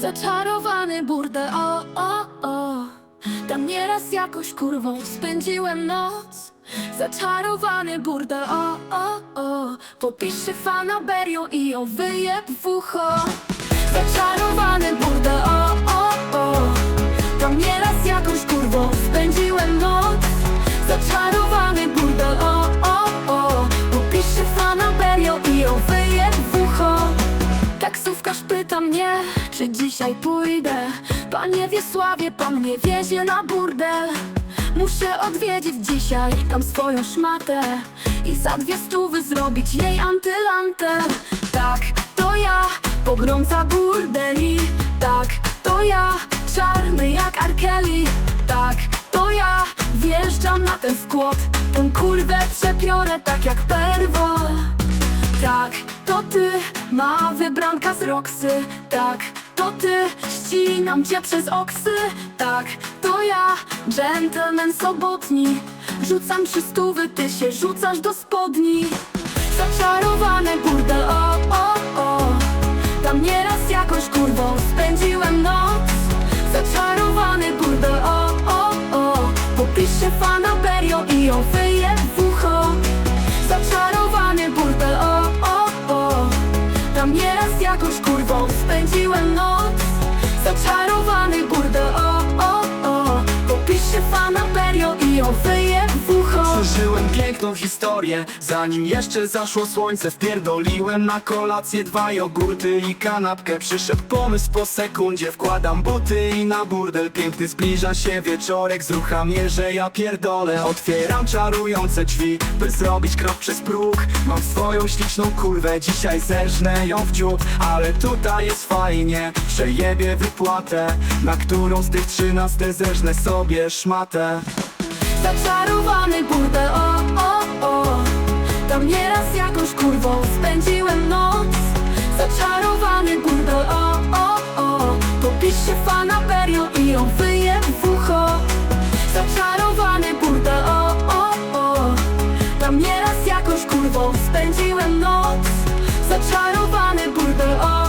Zaczarowany burdel, o, o, o. Tam nieraz jakoś kurwą spędziłem noc. Zaczarowany burdel, o, o, o. Popiszę fanaberią i ją wyjeb w ucho. Zaczarowany burdel, o, o, o. Tam nieraz jakąś kurwą spędziłem noc. Zaczarowany czy dzisiaj pójdę? Panie Wiesławie, pan mnie wiezie na burdel Muszę odwiedzić dzisiaj tam swoją szmatę I za dwie stówy zrobić jej antylantę. Tak, to ja, pogromca burdeli. Tak, to ja, czarny jak Arkeli. Tak, to ja, wjeżdżam na ten skład Tą kurwę przepiorę tak jak perwo. Tak, to ty, ma wybranka z Roxy Tak, to ty, ścinam cię przez oksy. Tak, to ja, gentleman sobotni. Rzucam trzy stówy, ty się rzucasz do spodni. Zaczarowany burdel, o, o, o. Tam nieraz jakąś kurwą spędziłem noc. Zaczarowany burdel, o, o, o. Popiszę fanaberią i ją Tam nieraz jakąś kurwą. Spędziłem noc Zaczarowany burdel, piękną historię. Zanim jeszcze zaszło słońce Wpierdoliłem na kolację dwa jogurty i kanapkę. Przyszedł pomysł po sekundzie Wkładam buty i na burdel Piękny zbliża się wieczorek. Z ruchami, że ja pierdolę Otwieram czarujące drzwi By zrobić krok przez próg. Mam swoją śliczną kurwę Dzisiaj zerżnę ją w dziób Ale tutaj jest fajnie. Przejebię wypłatę Na którą z tych trzynaste zerżnę sobie szmatę zaczarowany burdel O, o, o. Tam nieraz jakąś kurwą spędziłem noc. Zaczarowany burdel O, o, o. Popisz się fanaberią i ją wyje w ucho. Zaczarowany burdel O, o, o. Tam nieraz jakąś kurwą spędziłem noc. Zaczarowany burdel O